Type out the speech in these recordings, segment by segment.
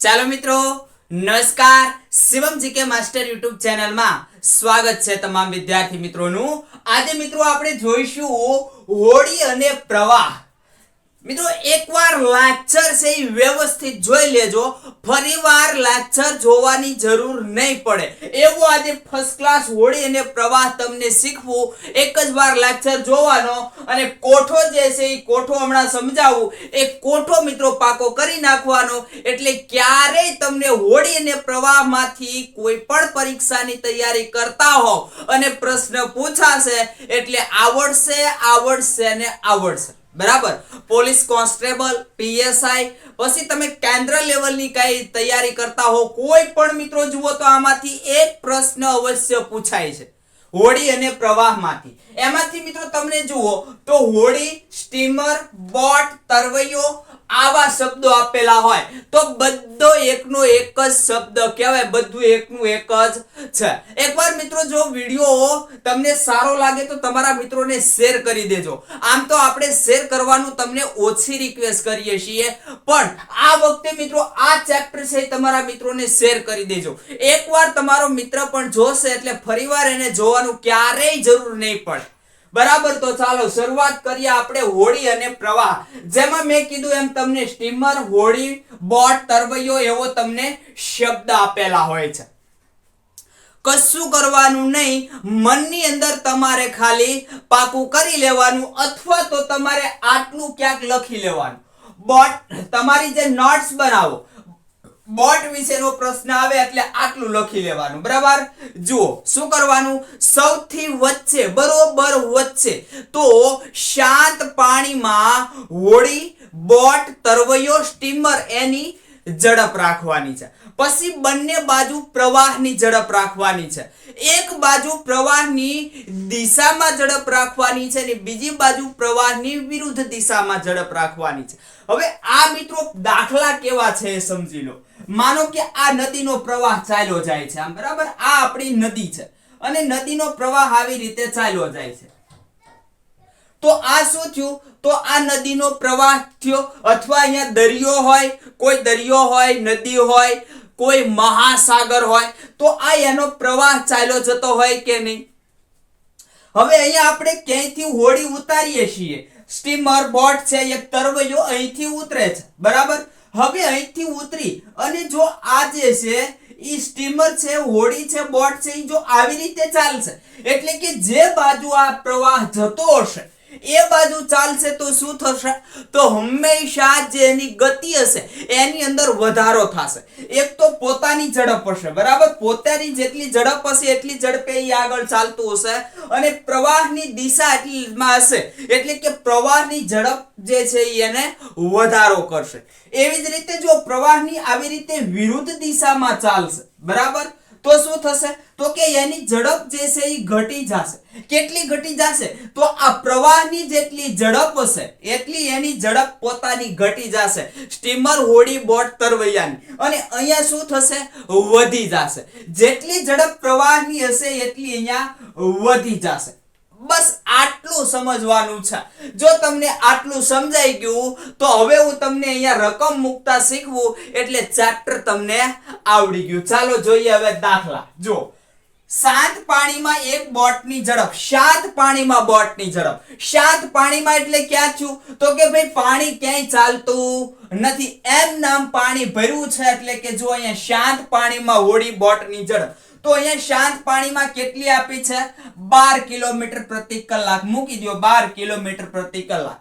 ચાલો મિત્રો, નમસ્કાર. શિવમ જીકે માસ્ટર યુટ્યુબ ચેનલમાં સ્વાગત છે તમામ વિદ્યાર્થી મિત્રોનું. આજે મિત્રો આપણે જોઈશું હોળી અને પ્રવાહ. મિત્રો, એકવાર લેક્ચર છે એ વ્યવસ્થિત જોઈ લેજો. ફરીવાર લેક્ચર જોવાની જરૂર નહીં પડે. એવું આજે ફર્સ્ટ ક્લાસ હોળી અને પ્રવાહ તમને શીખવું. એક જ વાર લેક્ચર જોવાનો અને કોઠો જે છે એ કોઠો હમણાં સમજાવું. એ કોઠો મિત્રો પાકો કરી નાખવાનો. એટલે ક્યારેય તમને હોળી અને પ્રવાહમાંથી કોઈ પણ પરીક્ષાની તૈયારી કરતા હોવ અને પ્રશ્ન પૂછાશે એટલે આવડશે આવડશે અને આવડશે. બરાબર? પોલીસ કોન્સ્ટેબલ, પીએસઆઈ, પછી તમે કેન્દ્ર લેવલની કઈ તૈયારી કરતા હો, કોઈ પણ મિત્રો જુઓ તો આમાંથી એક પ્રશ્ન અવશ્ય પૂછાય છે. હોડી અને પ્રવાહમાંથી. એમાંથી મિત્રો તમને જુઓ તો હોડી સ્ટીમર, બોટ, તરવૈયો આવા શબ્દો આપેલા હોય, તો બધો એકનો એક જ શબ્દ કહેવાય, બધું એકનું એક જ છે. એકવાર મિત્રો, જો વીડિયો તમને સારો લાગે તો તમારા મિત્રોને શેર કરી દેજો. આમ તો આપણે શેર કરવાનું તમને ઓછી રિક્વેસ્ટ કરીએ છીએ, પણ આ વખતે મિત્રો, આ ચેપ્ટર છે તમારા મિત્રોને શેર કરી દેજો. એકવાર તમારો મિત્ર પણ જોશે, એટલે ફરીવાર એને જોવાનું ક્યારેય જરૂર નહીં પડે. બરાબર તો ચાલો, શરૂઆત કરીએ આપણે હોળી અને પ્રવાહ. જેમાં મેં કીધું એમ તમને સ્ટીમર, હોળી, બોટ, તરવૈયો એવો તમને શબ્દ આપેલા હોય છે. કશું કરવાનું નહીં, મનની અંદર તમારે ખાલી પાકું કરી લેવાનું અથવા તો તમારે આટલું ક્યાંક લખી લેવાનું. બોટ, તમારી જે નોટ્સ બનાવો બોટ વિશેનો પ્રશ્ન આવે એટલે આટલું લખી લેવાનું, બરાબર? જુઓ, શું કરવાનું? સૌથી વચ્ચે, બરોબર વચ્ચે. તો શાંત પાણીમાં હોડી બોટ તરવૈયો સ્ટીમર એની ઝડપ રાખવાની છે. પછી બંને બાજુ પ્રવાહની ઝડપ રાખવાની છે. એક બાજુ પ્રવાહની દિશામાં ઝડપ રાખવાની છે અને બીજી બાજુ પ્રવાહની વિરુદ્ધ દિશામાં ઝડપ રાખવાની છે. હવે આ મિત્રો દાખલા કેવા છે સમજી લો. માનો કે આ નદીનો પ્રવાહ ચાલ્યો જાય છે, આમ બરાબર? આ આપણી નદી છે. અને નદીનો પ્રવાહ આવી રીતે ચાલ્યો જાય છે. તો આ શું થયું? તો આ નદીનો પ્રવાહ થયો, અથવા અહીંયા દરિયો હોય, કોઈ દરિયો હોય, નદી હોય, કોઈ મહાસાગર હોય, તો આ એનો પ્રવાહ ચાલ્યો જતો હોય કે નહીં? હવે અહીંયા આપણે ક્યાંયથી હોડી ઉતારીએ છીએ? સ્ટીમર બોટ છે, એક તરવૈયો અહીંથી ઉતરે છે. બરાબર? હવે અહીંથી ઉતરી અને જો આ જે છે, ઈ સ્ટીમર છે, હોડી છે, બોટ છે જો આવી રીતે ચાલશે, એટલે કે જે બાજુ આ પ્રવાહ જતો હશે એ બાજુ ચાલશે તો શું થશે? તો હંમેશા જે એની ગતિ હશે, એની અંદર વધારો થશે. એક તો પોતાની ઝડપ હશે, બરાબર? પોતાની જેટલી ઝડપ હશે, એટલી ઝડપે એ આગળ ચાલતું હશે. અને પ્રવાહની દિશા એટલીમાં હશે, એટલે કે પ્રવાહની ઝડપ જે છે એને વધારો કરશે. એવી જ રીતે જો પ્રવાહની આવી રીતે વિરુદ્ધ દિશામાં ચાલશે, બરાબર? તો શું થશે? તો કે એની ઝડપ જે છે એ ઘટી જશે. કેટલી ઘટી જશે? તો આ પ્રવાહની જેટલી ઝડપ હશે, એટલી એની ઝડપ પોતાની ઘટી જશે. સ્ટીમર હોડી બોટ તરવૈયાની. અને અહીંયા શું થશે? વધી જશે. જેટલી ઝડપ પ્રવાહની હશે, એટલી અહીંયા વધી જશે. બસ આટલું સમજવાનું છે. જો તમને આટલું સમજાઈ ગયું, તો હવે હું તમને અહીંયા રકમ મૂકતા શીખવું એટલે ચેપ્ટર તમને આવડી ગયું. ચાલો જોઈએ હવે દાખલા. જો, સાત પાણીમાં એક બોટની ઝડપ શાંત પાણીમાં બોટની ઝડપ. શાંત પાણીમાં એટલે ક્યાં છું? તો કે ભાઈ પાણી ક્યાંય ચાલતું નથી. એમ નામ પાણી ભર્યું છે એટલે કે જો અહીંયા શાંત પાણીમાં હોડી બોટની ઝડપ. તો અહીંયા શાંત પાણીમાં કેટલી આપી છે? બાર કિલોમીટર પ્રતિ કલાક. મૂકી દો બાર કિલોમીટર પ્રતિ કલાક.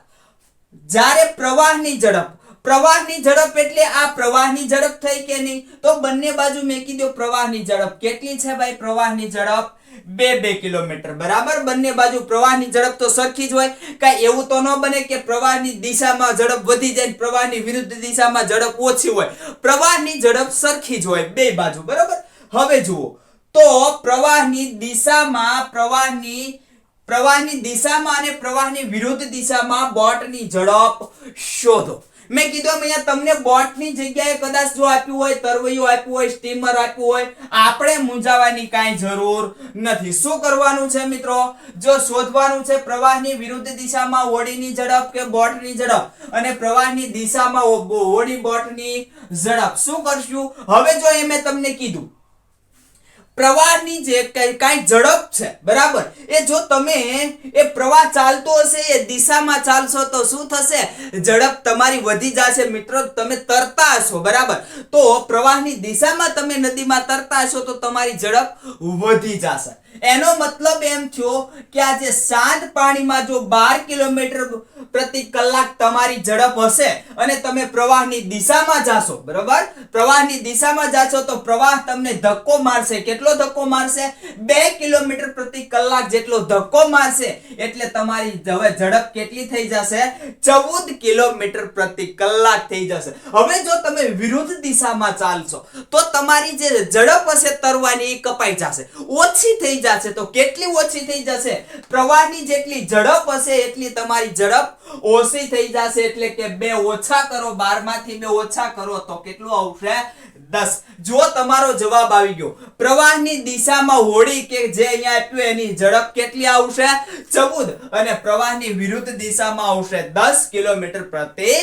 જ્યારે પ્રવાહની ઝડપ પ્રવાહની ઝડપ એટલે આ પ્રવાહની ઝડપ થઈ કે નહીં? તો બંને બાજુ મેકી દો પ્રવાહની ઝડપ કેટલી છે ભાઈ? પ્રવાહની ઝડપ બે બે કિલોમીટર. બરાબર? બંને બાજુ પ્રવાહની ઝડપ તો સરખી જ હોય. કાંઈ એવું તો ન બને કે પ્રવાહની દિશામાં ઝડપ વધી જાય પ્રવાહની વિરુદ્ધ દિશામાં ઝડપ ઓછી હોય. પ્રવાહની ઝડપ સરખી જ હોય બે બાજુ. બરાબર? હવે જુઓ. તો પ્રવાહની દિશામાં, પ્રવાહની પ્રવાહની દિશામાં અને પ્રવાહની વિરુદ્ધ દિશામાં બોટની ઝડપ શોધો. મેં કીધું એમ અહીંયા તમને બોટની જગ્યાએ કદાચ જો આપ્યું હોય, તરવૈયું આપ્યું હોય, સ્ટીમર આપ્યું હોય, આપણે મૂંઝાવાની કાંઈ જરૂર નથી. શું કરવાનું છે મિત્રો? જો શોધવાનું છે પ્રવાહની વિરુદ્ધ દિશામાં હોડીની ઝડપ કે બોટની ઝડપ? અને પ્રવાહની દિશામાં હોડી બોટની ઝડપ. શું કરશું? હવે જો એ મેં તમને કીધું પ્રવાહની જે કઈ ઝડપ છે, બરાબર? એ જો તમે એ પ્રવાહ ચાલતો હશે, એ દિશામાં ચાલશો તો શું થશે? ઝડપ તમારી વધી જશે. મિત્રો, તમે તરતા હશો, બરાબર? તો પ્રવાહની દિશામાં તમે નદીમાં તરતા હશો તો તમારી ઝડપ વધી જશે. એનો મતલબ એમ થયો કે આ જે શાંત પાણીમાં જો બાર કિલોમીટર પ્રતિ કલાક તમારી ઝડપ હશે અને તમે પ્રવાહની દિશામાં જાશો, બરાબર? પ્રવાહની દિશામાં જાશો તો પ્રવાહ તમને ધક્કો મારશે. કેટલો ધક્કો મારશે? બે કિલોમીટર પ્રતિ કલાક જેટલો ધક્કો મારશે. એટલે તમારી હવે ઝડપ કેટલી થઈ જશે? ચૌદ કિલોમીટર પ્રતિ કલાક થઈ જશે. હવે જો તમે વિરુદ્ધ દિશામાં ચાલશો, તો તમારી જે ઝડપ હશે તરવાની એ કપાઈ જશે. ઓછી થઈ જશે તો કેટલી ઓછી થઈ જશે? પ્રવાહની જેટલી ઝડપ હશે, એટલી તમારી ઝડપ ઓછી થઈ જશે એટલે કે બે ઓછા કરો બારમાંથી બે ઓછા કરો, તો કેટલું આવશે? દસ. જો તમારો જવાબ આવી ગયો, પ્રવાહની દિશામાં હોડી કે જે અહીંયા આપ્યું એની ઝડપ કેટલી આવશે? ચૌદ. અને પ્રવાહની વિરુદ્ધ દિશામાં આવશે દસ કિલોમીટર પ્રતિ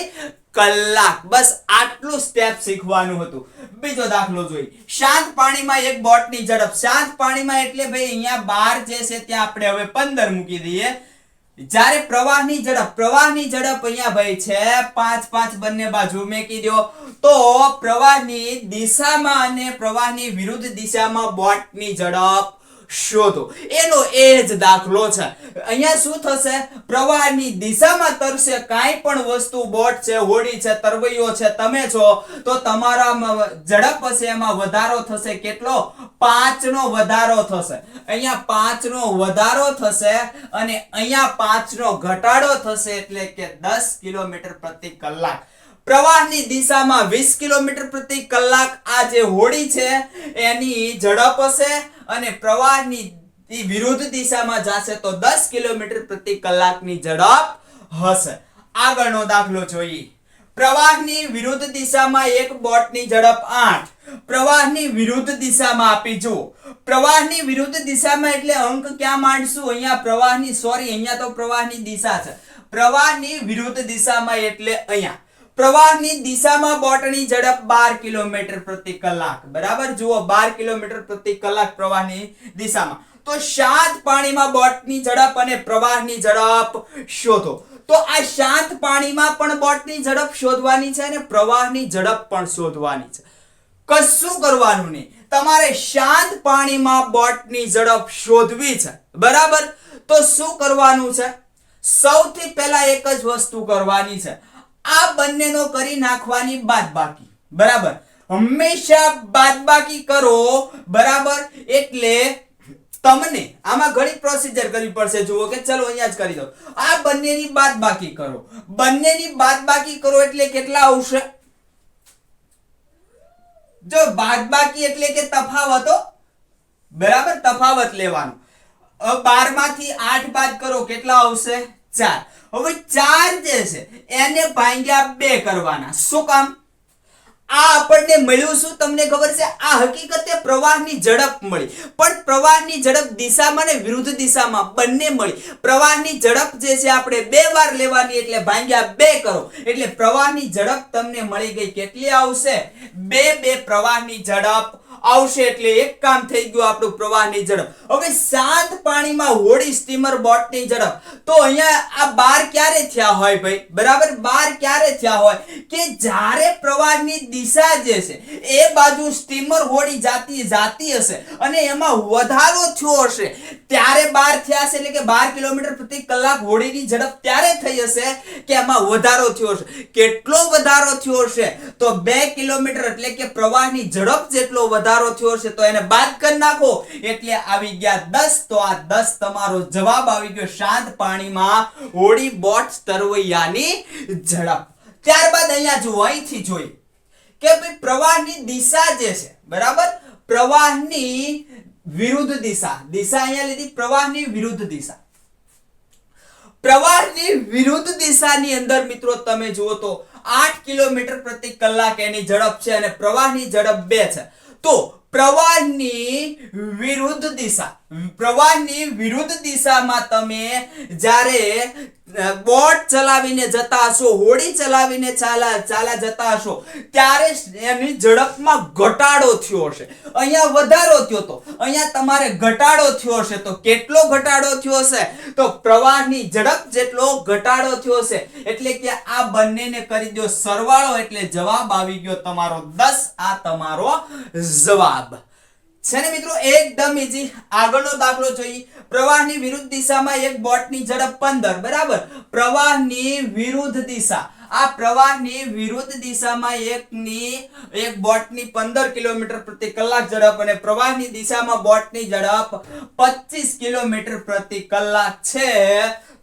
કલાક. બસ આટલું સ્ટેપ શીખવાનું હતું. બીજો દાખલો જોઈ શાંત પાણીમાં એક બોટની ઝડપ. શાંત પાણીમાં એટલે ભાઈ અહીંયા બાર જે છે ત્યાં આપણે હવે પંદર મૂકી દઈએ. જ્યારે પ્રવાહની ઝડપ પ્રવાહની ઝડપ અહીંયા ભાઈ છે, પાંચ પાંચ બંને બાજુ મેકી દો, તો પ્રવાહની દિશામાં અને પ્રવાહની વિરુદ્ધ દિશામાં બોટની ઝડપ. શોધો. એનો એ જ દાખલો છે. અહીંયા શું થશે? પ્રવાહની દિશામાં તરશે, કાંઈ પણ વસ્તુ બોટ છે, હોડી છે, તરવૈયો છે, તમે છો, તો તમારામાં ઝડપ હશે, એમાં વધારો થશે. કેટલો? પાંચ નો વધારો થશે. અહીંયા પાંચ નો વધારો થશે અને અહીંયા પાંચ નો ઘટાડો થશે એટલે કે દસ કિલોમીટર પ્રતિ કલાક. પ્રવાહની દિશામાં વીસ કિલોમીટર પ્રતિ કલાક આ જે હોડી છે, એની ઝડપ હશે અને પ્રવાહની વિરુદ્ધ દિશામાં જશે તો દસ કિલોમીટર પ્રતિ કલાકની ઝડપ હશે. આગળનો દાખલો જોઈએ. પ્રવાહની વિરુદ્ધ દિશામાં એક બોટની ઝડપ આઠ. પ્રવાહની વિરુદ્ધ દિશામાં આપી જુઓ પ્રવાહની વિરુદ્ધ દિશામાં એટલે અંક ક્યાં માંડશું? અહીંયા પ્રવાહની સોરી અહીંયા તો પ્રવાહની દિશા છે. પ્રવાહની વિરુદ્ધ દિશામાં એટલે અહીંયા. પ્રવાહની દિશામાં બોટની ઝડપ બાર કિલોમીટર પ્રતિ કલાક. બરાબર? જુઓ, બાર કિલોમીટર પ્રતિ કલાક પ્રવાહની દિશામાં. તો શાંત પાણીમાં બોટની ઝડપ અને પ્રવાહની ઝડપ શોધો. તો આ શાંત પાણીમાં પણ બોટની ઝડપ શોધવાની છે અને પ્રવાહની ઝડપ પણ શોધવાની છે. કશું કરવાનું નહીં. તમારે શાંત પાણીમાં બોટની ઝડપ શોધવી છે. બરાબર? તો શું કરવાનું છે? સૌથી પહેલા એક જ વસ્તુ કરવાની છે. આ બંનેનો કરી નાખવાની બાદબાકી. બરાબર? હંમેશા બાદબાકી કરો, બરાબર? એટલે તમને આમાં ઘણી પ્રોસિજર કરવી પડશે. જુઓ કે ચલો અહીંયા જ કરી દો આ બંનેની બાદબાકી કરો. બંનેની બાદબાકી કરો એટલે કેટલા આવશે? જો બાદબાકી એટલે કે તફાવતો, બરાબર? તફાવત લેવાનો. હવે બારમાંથી આઠ બાદ કરો, કેટલા આવશે? ચાર. હવે ચાર જે છે, એને ભાંગ્યા બે કરવાના. શું કામ? આ આપણને મળ્યું શું? તમને ખબર છે, આ હકીકતે પ્રવાહની ઝડપ મળી. પણ પ્રવાહની ઝડપ દિશામાં ને વિરુદ્ધ દિશામાં બંને મળી. પ્રવાહની ઝડપ જે છે, આપણે બે વાર લેવાની એટલે ભાંગ્યા બે કરો. એટલે પ્રવાહની ઝડપ તમને મળી ગઈ. કેટલી આવશે? બે બે પ્રવાહની ઝડપ. આવશે એટલે એક કામ થઈ ગયું આપણું પ્રવાહની ઝડપ. હવે શાંત પાણીમાં હોડી સ્ટીમર બોટની ઝડપ. તો અહીંયા આ બાર ક્યારે થયા હોય ભાઈ? બરાબર? બાર ક્યારે થયા હોય? કે જ્યારે પ્રવાહની દિશા જે છે, એ બાજુ સ્ટીમર હોડી જાતી જાતી હશે અને એમાં વધારો થયો હશે. ત્યારે બાર થયા હશે એટલે કે બાર કિલોમીટર પ્રતિ કલાક હોડીની ઝડપ ત્યારે થઈ હશે કે એમાં વધારો થયો હશે. કેટલો વધારો થયો હશે? તો બે કિલોમીટર એટલે કે પ્રવાહની ઝડપ જેટલો વધારો થયો છે તો એને બાદ કરી નાખો. એટલે આવી ગયા દસ, તો આ દસ તમારો જવાબ આવી ગયો શાંત પાણીમાં હોડી બોટ તરવૈયાની ઝડપ. ત્યારબાદ અહીંયા જુઓ, અહીંથી જોઈ કે ભાઈ પ્રવાહની દિશા જે છે, બરાબર? પ્રવાહની વિરુદ્ધ દિશા. દિશા અહીંયા લીધી પ્રવાહની વિરુદ્ધ દિશા. પ્રવાહની વિરુદ્ધ દિશાની અંદર મિત્રો તમે જુઓ તો આઠ કિલોમીટર પ્રતિ કલાક એની ઝડપ છે અને પ્રવાહની ઝડપ બે છે. તો પ્રવાહની વિરુદ્ધ દિશા. પ્રવાહની વિરુદ્ધ દિશામાં તમે જ્યારે બોટ ચલાવીને જતા હશો, હોડી ચલાવીને ચાલા ચાલા જતા હશો, ત્યારે એની ઝડપમાં ઘટાડો થયો હશે. અહીંયા વધારો થયો તો, અહીંયા તમારે ઘટાડો થયો હશે. તો કેટલો ઘટાડો થયો હશે? તો પ્રવાહની ઝડપ જેટલો ઘટાડો થયો હશે. એટલે કે આ બંનેને કરી દો સરવાળો, એટલે જવાબ આવી ગયો તમારો દસ, આ તમારો જવાબ. છે મિત્રો, એકદમ ઈઝી આગળનો દાખલો જોઈએ. પ્રવાહની વિરુદ્ધ દિશામાં એક બોટની ઝડપ 15 બરાબર? પ્રવાહની વિરુદ્ધ દિશા. આ પ્રવાહની વિરુદ્ધ દિશામાં એકની, એક બોટની 15 કિલોમીટર પ્રતિ કલાક ઝડપ અને પ્રવાહની દિશામાં બોટની ઝડપ 25 કિલોમીટર પ્રતિ કલાક છે.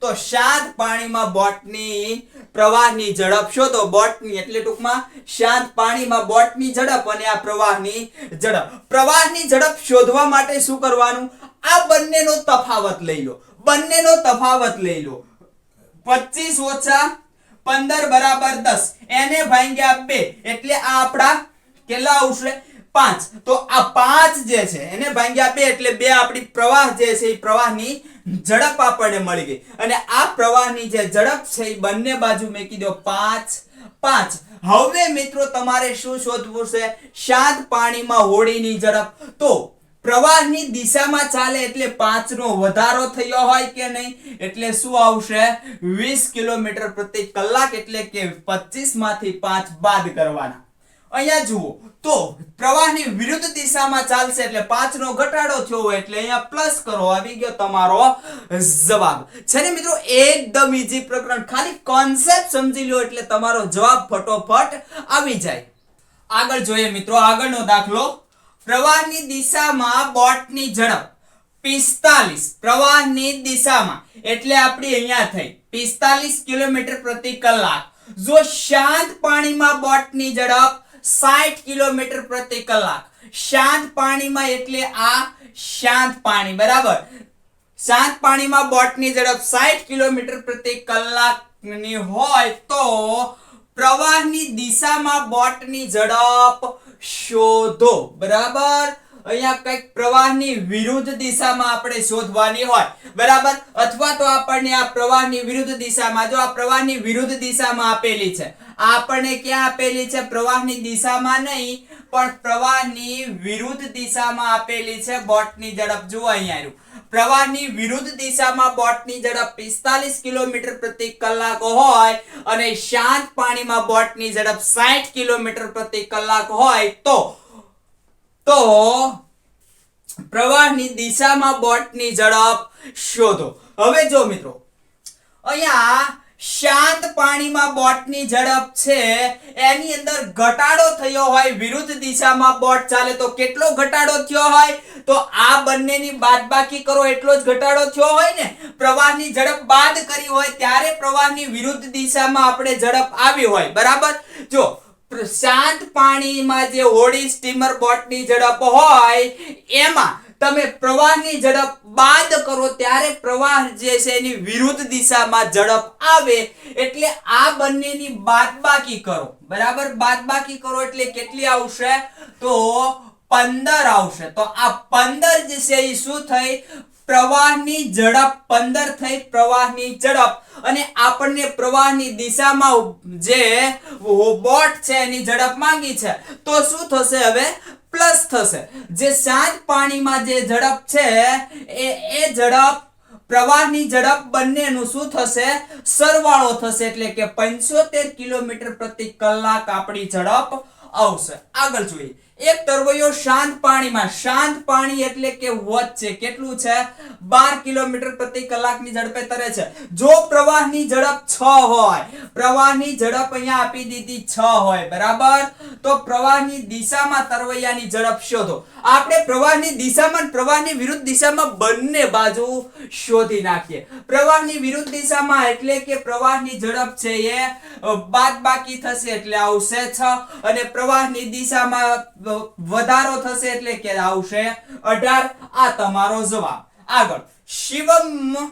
તો શાંત પાણીમાં બોટની પ્રવાહની ઝડપ શોધો. બોટની એટલે ટૂંકમાં શાંત પાણીમાં બોટની ઝડપ અને આ પ્રવાહની ઝડપ. પ્રવાહની ઝડપ શોધવા માટે શું કરવાનું? આ બંનેનો તફાવત લઈ લો. બંનેનો તફાવત લઈ લો. 25 ઓછા 15 બરાબર 10 એને ભાંગ્યા 2 એટલે આ આપણા કેટલા આવશે? પાંચ. તો આ પાંચ જે છે, એને ભાંગ્યા બે. એટલે બે આપણી પ્રવાહ જે છે, એ પ્રવાહની ઝડપ આપણને મળી ગઈ. અને આ પ્રવાહની જે ઝડપ છે, એ બંને બાજુ મેં કીધો પાંચ પાંચ. હવે મિત્રો, તમારે શું શોધવું છે? શાંત પાણીમાં હોડીની ઝડપ. તો પ્રવાહની દિશામાં ચાલે એટલે પાંચ નો વધારો થયો હોય કે નહીં? એટલે શું આવશે? વીસ કિલોમીટર પ્રતિ કલાક એટલે કે પચીસમાંથી પાંચ બાદ કરવાના. અહીંયા જુઓ, તો પ્રવાહની વિરુદ્ધ દિશામાં ચાલશે એટલે પાંચ નો ઘટાડો થયો હોય એટલે અહીંયા પ્લસ કરો. આવી ગયો તમારો જવાબ. છે ને મિત્રો, એકદમ ઈઝી પ્રકરણ. ખાલી કોન્સેપ્ટ સમજી લો એટલે તમારો જવાબ ફટોફટ આવી જાય. આગળ જોઈએ મિત્રો, આગળનો દાખલો. પ્રવાહની દિશામાં બોટની ઝડપ. પિસ્તાલીસ. પ્રવાહની દિશામાં. એટલે આપણી અહીંયા થઈ. પિસ્તાલીસ કિલોમીટર પ્રતિ કલાક. જો શાંત પાણીમાં બોટની ઝડપ 60 કિલોમીટર પ્રતિ કલાક. શાંત પાણીમાં એટલે આ શાંત પાણી. બરાબર? શાંત પાણીમાં બોટની ઝડપ સાઠ કિલોમીટર પ્રતિ કલાકની હોય તો પ્રવાહની દિશામાં બોટની ઝડપ શોધો. બરાબર? અહીંયા કંઈક પ્રવાહની વિરુદ્ધ દિશામાં આપણે શોધવાની હોય. બરાબર? અથવા તો આપણને આ પ્રવાહની વિરુદ્ધ દિશામાં, જો આ પ્રવાહની વિરુદ્ધ દિશામાં આપેલી છે આ આપણને ક્યાં આપેલી છે? પ્રવાહની દિશામાં નહીં, પણ પ્રવાહની વિરુદ્ધ દિશામાં આપેલી છે બોટની ઝડપ. જુઓ અહીંયા પ્રવાહની વિરુદ્ધ દિશામાં બોટની ઝડપ 45 કિલોમીટર પ્રતિ કલાક હોય અને શાંત પાણીમાં બોટની ઝડપ 60 કિલોમીટર પ્રતિ કલાક હોય તો તો પ્રવાહની દિશામાં બોટની ઝડપ શોધો. હવે જો મિત્રો, અહીંયા શાંત પાણીમાં બોટની ઝડપ છે, એની અંદર ઘટાડો થયો હોય, વિરુદ્ધ દિશામાં બોટ ચાલે, તો કેટલો ઘટાડો થયો હોય? તો આ બંનેની બાદબાકી કરો, એટલો જ ઘટાડો થયો હોય ને? પ્રવાહની ઝડપ બાદ કરી હોય, ત્યારે પ્રવાહની વિરુદ્ધ દિશામાં આપણે ઝડપ આવી હોય. બરાબર? જો શાંત પાણીમાં જે હોડી સ્ટીમર બોટની ઝડપ હોય, એમાં તમે પ્રવાહની ઝડપ બાદ કરો ત્યારે પ્રવાહ જે છે એની વિરુદ્ધ દિશામાં ઝડપ આવે એટલે આ બંનેની બાદબાકી કરો. બરાબર? બાદબાકી કરો એટલે કેટલી આવશે? તો પંદર આવશે. તો આ પંદર જે છે એ શું થઈ? પ્રવાહની ઝડપ પંદર થઈ પ્રવાહની ઝડપ. અને આપણને પ્રવાહની દિશામાં જે બોટ છે એની ઝડપ માંગી છે. તો શું થશે હવે? પ્લસ થશે. જે શાંત પાણીમાં જે ઝડપ છે, એ એ ઝડપ, પ્રવાહની ઝડપ બંનેનું શું થશે? સરવાળો થશે એટલે કે 75 કિલોમીટર પ્રતિ કલાક આપણી ઝડપ આવશે. આગળ જોઈએ. એક તરવૈયો શાંત પાણીમાં, શાંત પાણી એટલે કે વચ્ચે, કેટલું છે? બાર કિલોમીટર પ્રતિ કલાકની ઝડપે તરે છે. જો પ્રવાહની ઝડપ છ હોય, પ્રવાહની ઝડપ અહીંયા આપી દીધી છ હોય, બરાબર? તો પ્રવાહની દિશામાં તરવૈયાની ઝડપ શોધો. આપણે પ્રવાહની દિશામાં પ્રવાહની વિરુદ્ધ દિશામાં બંને બાજુ શોધી નાખીએ. પ્રવાહની વિરુદ્ધ દિશામાં એટલે કે પ્રવાહની ઝડપ છે એ બાદબાકી થશે એટલે આવશે છ. અને પ્રવાહની દિશામાં વધારો થશે એટલે કે આવશે 18 આ તમારો જવાબ. આગળ. શિવમ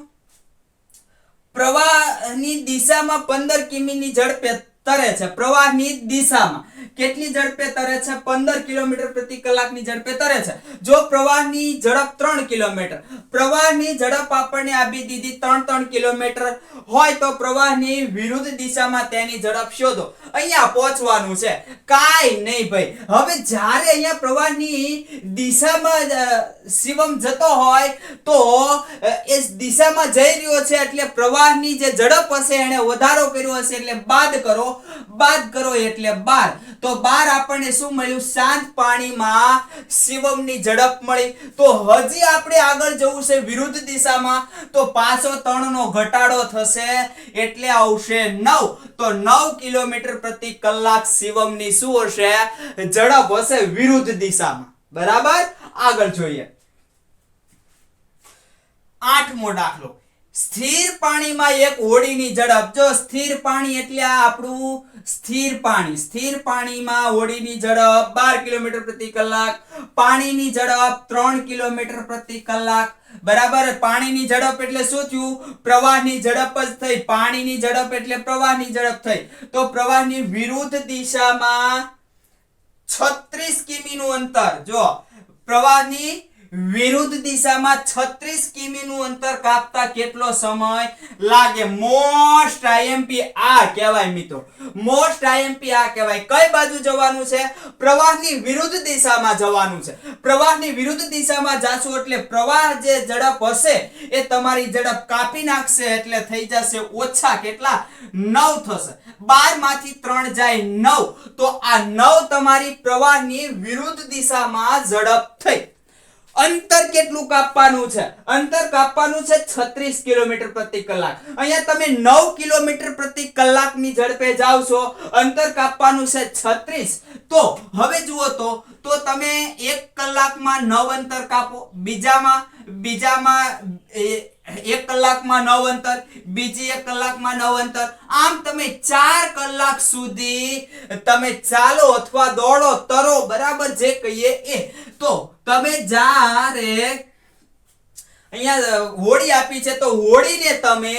પ્રવાહની દિશામાં 15 કિમીની ઝડપે તરે છે. પ્રવાહની દિશામાં. કેટલી ઝડપે તરે છે? પંદર કિલોમીટર પ્રતિ કલાકની ઝડપે તરે છે. જો પ્રવાહની ઝડપ ત્રણ કિલોમીટર, પ્રવાહની ઝડપ આપણને આપી દીધી ત્રણ ત્રણ કિલોમીટર. હોય તો પ્રવાહની વિરુદ્ધ દિશામાં તેની ઝડપ શોધો. અહીંયા પહોંચવાનું છે. કાંઈ નહીં ભાઈ. હવે જ્યારે અહીંયા પ્રવાહની દિશામાં શિવમ જતો હોય, તો એ દિશામાં જઈ રહ્યો છે એટલે પ્રવાહની જે ઝડપ હશે એને વધારો કર્યો હશે એટલે બાદ કરો. બાદ કરો એટલે બાર. તો બાર આપણને શું મળ્યું? શાંત પાણીમાં શિવમની ઝડપ મળી. તો હજી આપણે આગળ જવું છે વિરુદ્ધ દિશામાં. તો પાછો ત્રણનો ઘટાડો થશે એટલે આવશે નવ. તો નવ કિલોમીટર પ્રતિ કલાક શિવમની શું હશે? ઝડપ હશે વિરુદ્ધ દિશામાં. બરાબર? આગળ જોઈએ. આઠમો દાખલો. સ્થિર પાણીમાં એક હોડીની ઝડપ. જો સ્થિર પાણી એટલે આ આપણું સ્થિર પાણી. સ્થિર પાણીમાં હોડીની ઝડપ બાર કિલોમીટર પ્રતિ કલાક, પાણીની ઝડપ ત્રણ કિલોમીટર પ્રતિ કલાક. બરાબર? પાણીની ઝડપ એટલે શું થયું? પ્રવાહની ઝડપ જ થઈ. પાણીની ઝડપ એટલે પ્રવાહની ઝડપ થઈ. તો પ્રવાહની વિરુદ્ધ દિશામાં છત્રીસ કિમીનું અંતર. જો પ્રવાહની વિરુદ્ધ દિશામાં છત્રીસ કિમીનું અંતર કાપતા કેટલો સમય લાગે? મોસ્ટ આઈએમપી આ કહેવાય મિત્રો. મોસ્ટ આઈએમપી આ કહેવાય. કઈ બાજુ જવાનું છે? પ્રવાહની વિરુદ્ધ દિશામાં જવાનું છે. પ્રવાહની વિરુદ્ધ દિશામાં જાશું એટલે પ્રવાહ જે ઝડપ હશે એ તમારી ઝડપ કાપી નાખશે એટલે થઈ જશે ઓછા કેટલા? નવ થશે. બારમાંથી ત્રણ જાય નવ. તો આ નવ તમારી પ્રવાહની વિરુદ્ધ દિશામાં ઝડપ થઈ. અંતર કેટલું કાપવાનું છે? અંતર કાપવાનું છે 36 કિલોમીટર પ્રતિ કલાક. અહીંયા તમે 9 કિલોમીટર પ્રતિ કલાકની ઝડપે જાવ છો. અંતર કાપવાનું છે 36 તો હવે જુઓ તો તો તમે એક કલાકમાં નવ અંતર કાપો. બીજામાં બીજામાં એક કલાકમાં નવ અંતર, બીજી એક કલાકમાં નવ અંતર. આમ તમે ચાર કલાક સુધી તમે ચાલો અથવા દોડો, તરો, બરાબર જે કહીએ એ. તો તમે જ્યારે અહીંયા હોડી આપી છે તો હોડીને તમે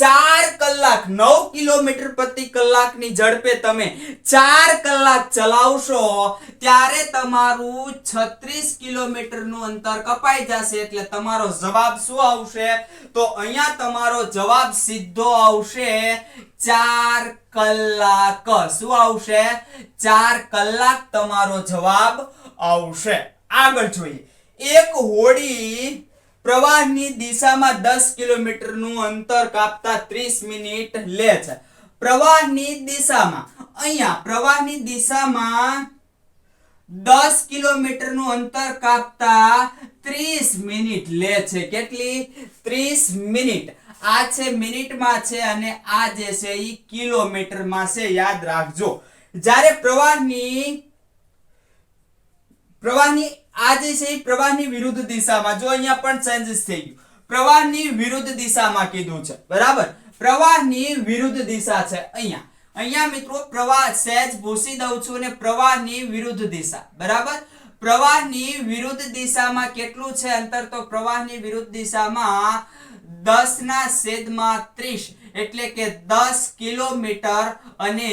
ચાર કલાક, નવ કિલોમીટર પ્રતિ કલાકની ઝડપે તમે ચાર કલાક ચલાવશો, ત્યારે તમારું છત્રીસ કિલોમીટરનું અંતર કપાઈ જશે, એટલે તમારો જવાબ શું આવશે? તો અહીંયા તમારો જવાબ સીધો આવશે ચાર કલાક. શું આવશે? ચાર કલાક તમારો જવાબ આવશે. આગળ જોઈએ. એક હોડી પ્રવાહની દિશામાં દસ કિલોમીટરનું અંતર કાપતા ત્રીસ મિનિટ લે છે. પ્રવાહની દિશામાં, અહીંયા પ્રવાહની દિશામાં દસ કિલોમીટરનું અંતર કાપતા ત્રીસ મિનિટ લે છે. કેટલી? ત્રીસ મિનિટ. આ છે મિનિટમાં છે અને આ જે છે એ કિલોમીટરમાં છે. યાદ રાખજો. જ્યારે પ્રવાહની પ્રવાહની આ જે છે પ્રવાહની વિરુદ્ધ દિશામાં, જો અહીંયા પણ ચેન્જીસ થઈ ગયું. પ્રવાહની વિરુદ્ધ દિશામાં કીધું છે. બરાબર? પ્રવાહની વિરુદ્ધ દિશા છે અહીંયા. અહીંયા મિત્રો પ્રવાહ સહેજ ભૂસી દઉં છું અને પ્રવાહની વિરુદ્ધ દિશા. બરાબર? પ્રવાહની વિરુદ્ધ દિશામાં કેટલું છે અંતર? તો પ્રવાહની વિરુદ્ધ દિશામાં દસ ના છેદમાં ત્રીસ. એટલે કે દસ કિલોમીટર અને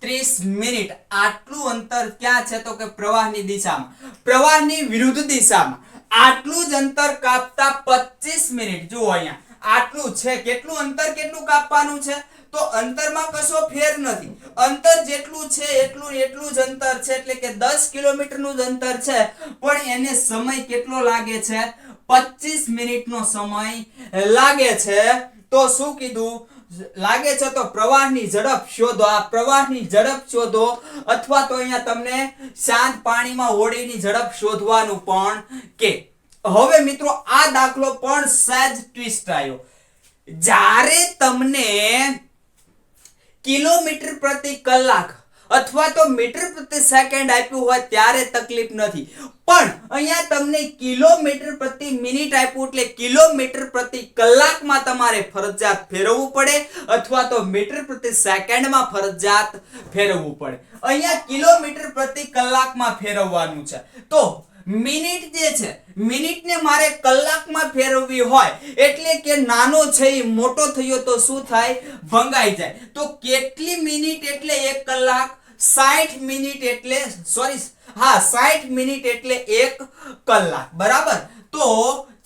ત્રીસ મિનિટ. આટલું અંતર ક્યાં છે તો કે પ્રવાહની દિશામાં? પ્રવાહની વિરુદ્ધ દિશામાં. આટલું જ અંતર કાપતા 25 મિનિટ. જુઓ અહીંયા. આટલું છે. કેટલું અંતર કેટલું કાપવાનું છે? તો અંતરમાં કશો ફેર નથી. અંતર જેટલું છે, એટલું એટલું જ અંતર છે. એટલે કે 10 કિલોમીટરનું જ અંતર છે. પણ એને સમય કેટલો લાગે છે? 25 મિનિટનો સમય લાગે છે. તો શું કીધું? લાગે છે તો પ્રવાહની ઝડપ શોધો, આ પ્રવાહની ઝડપ શોધો, અથવા તો અહીંયા તમને શાંત પાણીમાં હોડીની ઝડપ શોધવાનું પણ કે. હવે મિત્રો, આ દાખલો પણ સહેજ ટ્વિસ્ટ આવ્યો. જ્યારે તમને કિલોમીટર પ્રતિ કલાક અથવા તો મીટર પ્રતિ સેકન્ડ આપ્યું હોય ત્યારે તકલીફ નથી. પણ અહીંયા તમને કિલોમીટર પ્રતિ મિનિટ આપ્યું એટલે કિલોમીટર પ્રતિ કલાકમાં તમારે ફરજિયાત ફેરવવું પડે અથવા તો મીટર પ્રતિ સેકન્ડમાં ફરજિયાત ફેરવવું પડે. અહીંયા કિલોમીટર પ્રતિ કલાકમાં ફેરવવાનું છે. તો મિનિટ જે છે, મિનિટને મારે કલાકમાં ફેરવવી હોય એટલે કે નાનો છે એ મોટો થયો તો શું થાય? ભંગાઈ જાય. તો કેટલી મિનિટ એટલે એક કલાક? 60 મિનિટ એટલે સોરી હા સાઠ મિનિટ એટલે એક કલાક, બરાબર? તો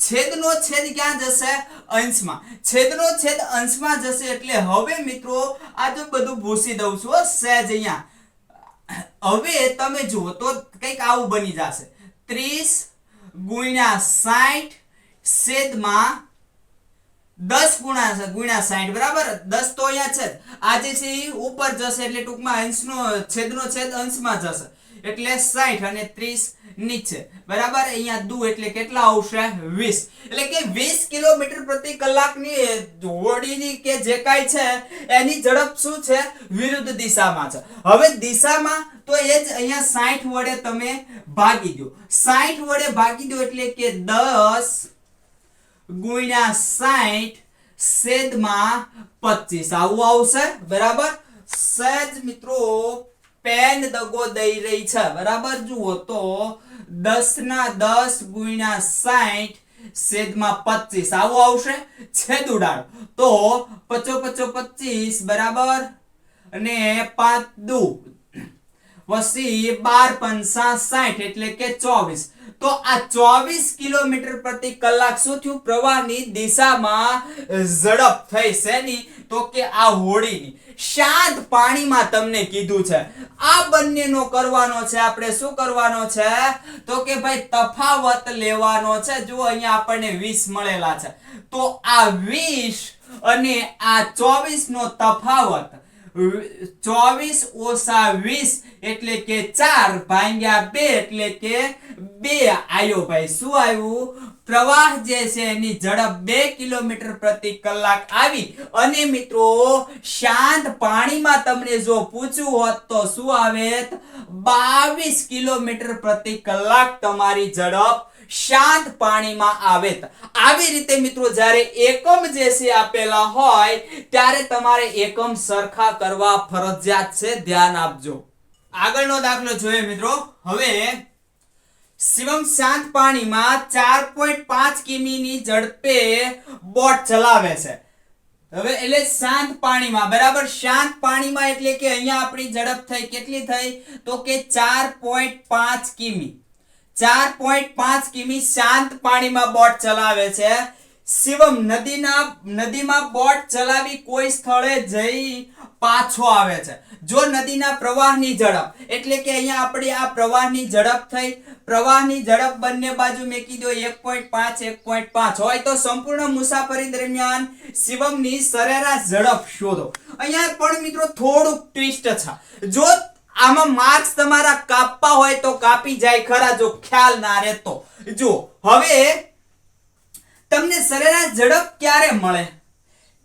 છેદનો છેદ ક્યાં જશે? અંશમાં. છેદનો છેદ અંશમાં જશે એટલે હવે મિત્રો, આ જો બધું ભૂસી દઉં છું સહેજ અહીંયા. હવે તમે જુઓ, તો કંઈક આવું બની જશે. ત્રીસ ગુણ્યા સાઠ છેદમાં દસ ગુણા ગુણ્યા સાઠ બરાબર? દસ તો અહીંયા છે આ જે છે એ ઉપર જશે એટલે ટૂંકમાં અંશનો છેદનો છેદ અંશમાં જશે. એટલે સાઠ અને ત્રીસ નીચે. બરાબર? અહીંયા દુ એટલે કેટલા આવશે? વીસ. એટલે કે વીસ કિલોમીટર પ્રતિ કલાકની હોડીની કે જે કાંઈ છે, એની ઝડપ શું છે? વિરુદ્ધ દિશામાં છે. હવે દિશામાં તો એ જ અહીંયા સાઠ વડે તમે ભાગી દો સાઠ વડે ભાગી દો એટલે કે દસ ગુણ્યા સાઠ છેદમાં પચીસ. આવું આવશે? બરાબર? સહેજ મિત્રો, પેન દગો દઈ રહી છે. બરાબર? જુઓ તો દસ ના દસ ગુણ્યા સાઠ છેદમાં પચીસ. આવું આવશે? છેદ ઉડાડો. તો પચો પચો પચીસ, બરાબર? અને પાંચ દુ. વસી બાર પંચા સાઠ એટલે કે ચોવીસ. તો આ ચોવીસ કિલોમીટર પ્રતિ કલાક શું થયું? પ્રવાહની દિશામાં ઝડપ થઈ શેની તો કે આ હોડીની. શાંત પાણીમાં તમને કીધું છે. આ બંનેનો કરવાનો છે, આપણે શું કરવાનો છે? તો કે ભાઈ તફાવત લેવાનો છે. જો અહીંયા આપણને 20 મળેલા છે. તો આ 20 અને આ 24 નો તફાવત ચોવીસ ઓછા વીસ એટલે કે ચાર ભાંગ્યા બે એટલે કે બે. આયો ભાઈ, શું આવ્યું? પ્રવાહ જે છે એની ઝડપ બે કિલોમીટર પ્રતિ કલાક આવી. અને મિત્રો, શાંત પાણીમાં તમને જો પૂછ્યું હોત તો શું આવે? બાવીસ કિલોમીટર પ્રતિ કલાક તમારી ઝડપ શાંત પાણીમાં આવે આવી રીતે મિત્રો જ્યારે એકમ જે છે આપેલા હોય, ત્યારે તમારે એકમ સરખા કરવા ફરજિયાત છે. ધ્યાન આપજો. આગળનો દાખલો જોઈએ મિત્રો. હવે શિવમ શાંત પાણીમાં ચાર પોઈન્ટ પાંચ કિમીની ઝડપે બોટ ચલાવે છે. હવે એટલે શાંત પાણીમાં, બરાબર? શાંત પાણીમાં એટલે કે અહીંયા આપણી ઝડપ થઈ, કેટલી થઈ? તો કે ચાર પોઈન્ટ પાંચ કિમી. ચાર પોઈન્ટ પાંચ કિમી શાંત પાણીમાં બોટ ચલાવે છે. શિવમ નદીના નદીમાં બોટ ચલાવી કોઈ સ્થળે જઈ પાછો આવે છે. જો નદીના પ્રવાહની ઝડપ, એટલે કે અહીંયા આપણી આ પ્રવાહની ઝડપ થઈ, પ્રવાહની ઝડપ બંને બાજુ મેં કીધું એક પોઈન્ટ પાંચ, એક પોઈન્ટ પાંચ. હોય તો સંપૂર્ણ મુસાફરી દરમિયાન શિવમની સરેરાશ ઝડપ શોધો. અહીંયા પણ મિત્રો થોડુંક ટ્વિસ્ટ છે. જો આમાં માર્ક્સ તમારા કાપવા હોય તો કાપી જાય, ખરા જો ખ્યાલ ના રહેતો. જો, હવે તમને સરેરાશ ઝડપ ક્યારે મળે?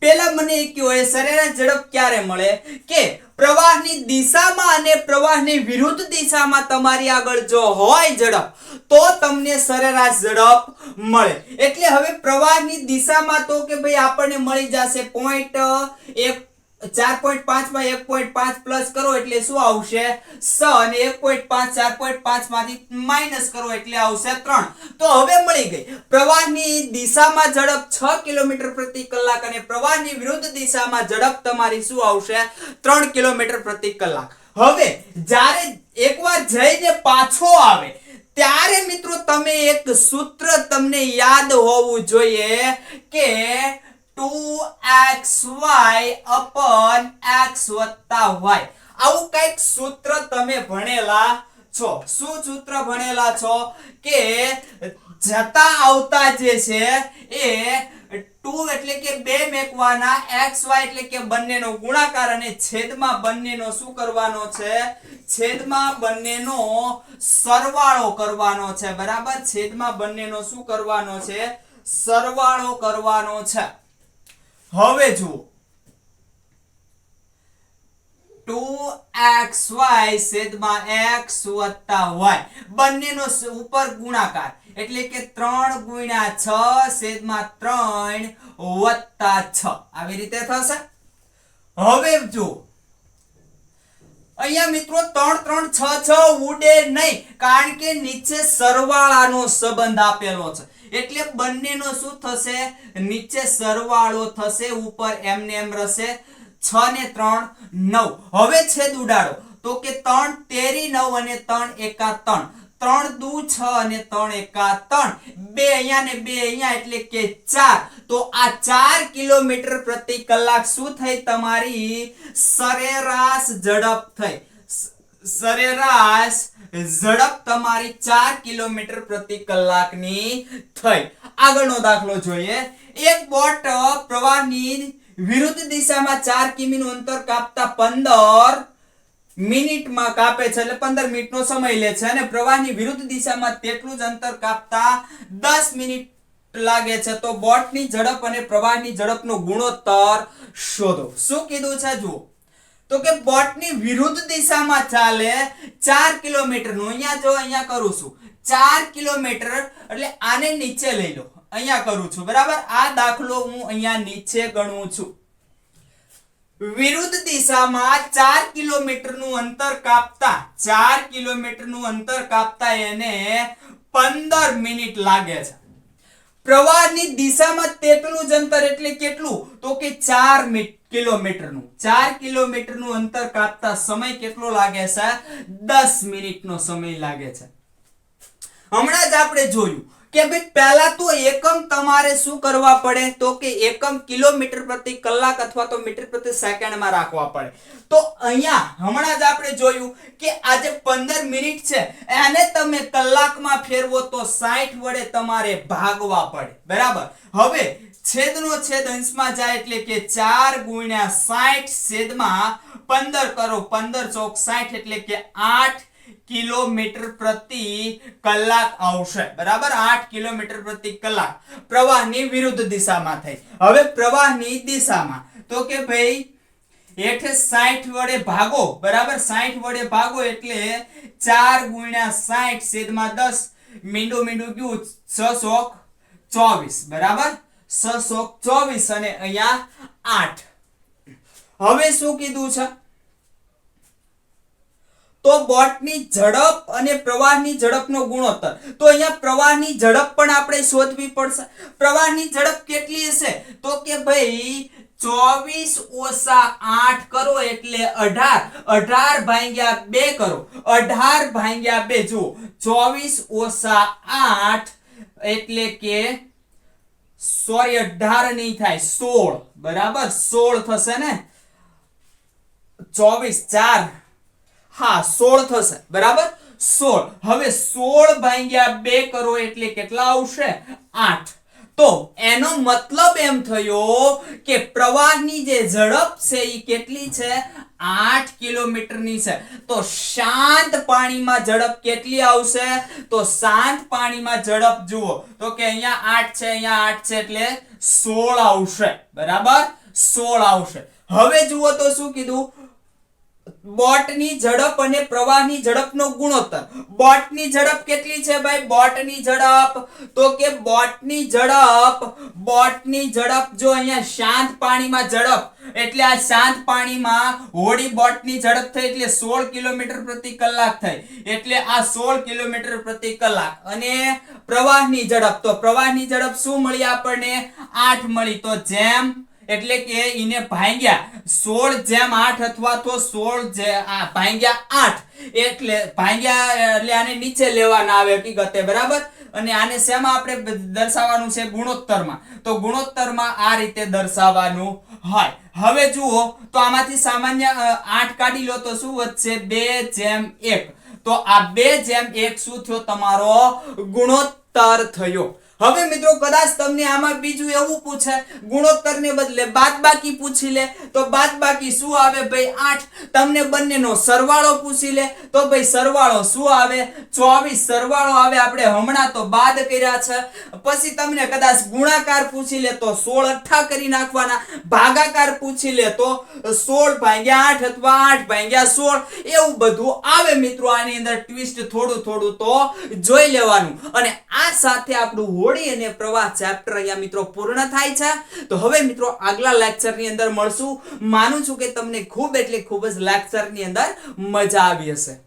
પેલા મને એ કહો એ સરેરાશ ઝડપ ક્યારે મળે? કે પ્રવાહની દિશામાં અને પ્રવાહની વિરુદ્ધ દિશામાં તમારી આગળ જો હોય ઝડપ, તો તમને સરેરાશ ઝડપ મળે. એટલે હવે પ્રવાહની દિશામાં તો કે ભાઈ આપણને મળી જશે પોઈન્ટ એક ચાર પોઈન્ટ પાંચમાં એક પોઈન્ટ પાંચ પ્લસ કરો એટલે શું આવશે? સ અને એક પોઈન્ટ પાંચ, ચાર પોઈન્ટ પાંચમાંથી માઇનસ કરો એટલે આવશે ત્રણ. તો હવે મળી ગઈ. પ્રવાહની દિશામાં ઝડપ છ કિલોમીટર પ્રતિ કલાક અને પ્રવાહની વિરુદ્ધ દિશામાં ઝડપ તમારી શું આવશે? ત્રણ કિલોમીટર પ્રતિ કલાક. હવે જ્યારે એકવાર જઈને પાછો આવે, ત્યારે મિત્રો તમે એક સૂત્ર તમને યાદ હોવું જોઈએ કે two X Y upon X વત્તા વાય. આવું કંઈક સૂત્ર તમે ભણેલા છો. શું સૂત્ર ભણેલા છો? કે જતા આવતા જે છે એ ટુ એટલે કે બે મેકવાના, એક્સ વાય એટલે કે બંનેનો ગુણાકાર અને છેદમાં બંનેનો શું કરવાનો છે? છેદમાં બંનેનો સરવાળો કરવાનો છે. બરાબર? છેદમાં બંનેનો શું કરવાનો છે? સરવાળો કરવાનો છે. હવે જુઓ. ટુ એક્સ વાય છેદમાં એક્સ વત્તા વાય. બંનેનો ઉપર ગુણાકાર. એટલે કે ત્રણ ગુણ્યા છ છેદમાં ત્રણ વત્તા છ. આવી રીતે થશે. હવે જુઓ. અહીંયા મિત્રો ત્રણ ત્રણ છ છ ઉડે નહીં. કારણ કે નીચે સરવાળાનો સંબંધ આપેલો છે. એટલે બંનેનો શું થશે? નીચે સરવાળો થશે, ઉપર એમને એમ રહેશે. છ ને ત્રણ, નવ. હવે છેદ ઉડાડો. તો કે ત્રણ તેરી નવ અને ત્રણ એકા ત્રણ. ત્રણ દુ છ અને ત્રણ એકા ત્રણ. બે અહીંયા ને બે અહીંયા એટલે કે ચાર. તો આ ચાર કિલોમીટર પ્રતિ કલાક શું થઈ તમારી? સરેરાશ ઝડપ થઈ. સરેરાશ ઝડપ તમારી ચાર કિલોમીટર પ્રતિ કલાકની થઈ. આગળનો દાખલો જોઈએ. એક બોટ પ્રવાહની વિરુદ્ધ દિશામાં ચાર કિમીનું અંતર કાપતા પંદર મિનિટમાં કાપે છે. એટલે પંદર મિનિટનો સમય લે છે અને પ્રવાહની વિરુદ્ધ દિશામાં તેટલું જ અંતર કાપતા દસ મિનિટ લાગે છે. તો બોટની ઝડપ અને પ્રવાહની ઝડપનો ગુણોત્તર શોધો. શું કીધું છે? જુઓ. તો કે બોટની વિરુદ્ધ દિશામાં ચાલે, ચાર કિલોમીટરનું અહીંયા જો અહીંયા કરું છું. ચાર કિલોમીટર, એટલે આને નીચે લઈ લો. અહીંયા કરું છું, બરાબર? આ દાખલો હું અહીંયા નીચે ગણું છું. વિરુદ્ધ દિશામાં ચાર કિલોમીટરનું અંતર કાપતા, ચાર કિલોમીટરનું અંતર કાપતા એને પંદર મિનિટ લાગે છે. પ્રવાહની દિશામાં તેટલું જ અંતર એટલે કેટલું? તો કે ચાર કિલોમીટરનું. ચાર કિલોમીટરનું અંતર કાપતા સમય કેટલો લાગે છે? દસ મિનિટનો સમય લાગે છે. હમણાં જ આપણે જોયું. કે ભાઈ, પહેલા તો એકમ તમારે શું કરવા પડે? તો કે એકમ કિલોમીટર પ્રતિ કલાક અથવા તો મીટર પ્રતિ સેકન્ડમાં રાખવા પડે. તો અહીંયા હમણાં જ આપણે જોયું કે આજે પંદર મિનિટ છે. એને તમે કલાકમાં ફેરવો તો સાઠ વડે તમારે ભાગવા પડે. બરાબર? હવે છેદનો છેદ અંશમાં જાય એટલે કે ચાર ગુણ્યા સાઠ છેદમાં પંદર કરો. પંદર ચોક સાઠ એટલે કે આઠ. કિલોમીટર પ્રતિ કલાક આવશે. બરાબર? આઠ કિલોમીટર પ્રતિ કલાક. પ્રવાહની વિરુદ્ધ દિશામાં થઈ. હવે પ્રવાહની દિશામાં. તો કે ભાઈ એઠ સાઠ વડે ભાગો. બરાબર? સાઠ વડે ભાગો એટલે ચાર ગુણ્યા સાઠ છેદમાં દસ. મીંડું મીંડું ગયું છ સોક ચોવીસ. બરાબર? છ સોક ચોવીસ અને અહીંયા આઠ. હવે શું કીધું છે? તો બોટની ઝડપ અને પ્રવાહની ઝડપનો ગુણોત્તર. તો અહીંયા પ્રવાહની ઝડપ પણ આપણે શોધવી પડશે. પ્રવાહની ઝડપ કેટલી હશે? તો કે ભાઈ ચોવીસ ઓછા આઠ કરો એટલે અઢાર. અઢાર ભાંગ્યા બે કરો. અઢાર ભાંગ્યા બે, જુઓ. ચોવીસ ઓછા આઠ એટલે કે સોરી, અઢાર નહીં થાય, સોળ. બરાબર? સોળ થશે ને? ચોવીસ, ચાર. હા, સોળ થશે. બરાબર? સોળ. હવે સોળ ભાગ્યા બે કરો એટલે કેટલા આવશે? આઠ. તો એનો મતલબ એમ થયો કે પ્રવાહની જે ઝડપ છે એ કેટલી છે? આઠ કિલોમીટરની છે. તો શાંત પાણીમાં ઝડપ કેટલી આવશે? તો શાંત પાણીમાં ઝડપ જુઓ. તો કે અહીંયા આઠ છે, અહીંયા આઠ છે એટલે સોળ આવશે. બરાબર? સોળ આવશે. હવે જુઓ તો શું કીધું? બોટની ઝડપ અને પ્રવાહની ઝડપનો ગુણોત્તર. બોટની ઝડપ કેટલી છે ભાઈ? બોટની ઝડપ. તો કે બોટની ઝડપ બોટની ઝડપ જો અહીંયા શાંત પાણીમાં ઝડપ, એટલે આ શાંત પાણીમાં હોડી બોટની ઝડપ થઈ એટલે સોળ કિલોમીટર પ્રતિ કલાક થઈ. એટલે આ સોળ કિલોમીટર પ્રતિ કલાક. અને પ્રવાહની ઝડપ. તો પ્રવાહની ઝડપ શું મળી આપણને? આઠ મળી. તો જેમ એટલે કે એને ભાંગ્યા સોળ જેમ આઠ અથવા તો સોળ ભાંગ્યા આઠ. એટલે ભાંગ્યા, એટલે આને નીચે લેવાના આવે હકીકતે, બરાબર? અને આને શેમાં આપણે દર્શાવવાનું છે ગુણોત્તરમાં. તો ગુણોત્તરમાં આ રીતે દર્શાવવાનું હોય. હવે જુઓ, તો આમાંથી સામાન્ય આઠ કાઢી લો તો શું વધશે? બે જેમ એક. તો આ બે જેમ એક શું થયો? તમારો ગુણોત્તર થયો. હવે મિત્રો કદાચ તમને આમાં બીજું એવું પૂછે, ગુણોત્તરને બદલે બાદબાકી પૂછી લે, તો બાદબાકી શું આવે ભાઈ આઠ? તમને બંનેનો સરવાળો પૂછી લે, તો ભાઈ સરવાળો શું આવે? ચોવીસ સરવાળો આવે, આપણે હમણાં તો બાદ કર્યા છે. પછી તમને કદાચ ગુણાકાર પૂછી લે, તો સોળ અઠ્ઠા કરી નાખવાના. ભાગાકાર પૂછી લે, તો સોળ ભાગ્યા આઠ અથવા આઠ ભાગ્યા સોળ. એવું બધું આવે મિત્રો આની અંદર ટ્વિસ્ટ થોડું થોડું તો જોઈ લેવાનું. અને આ સાથે આપણું હોળી અને પ્રવાહ ચેપ્ટર અહીંયા મિત્રો પૂર્ણ થાય છે. તો હવે મિત્રો આગલા લેક્ચરની અંદર મળશું. માનું છું કે તમને ખૂબ એટલે ખૂબ જ લેક્ચરની અંદર મજા આવી હશે.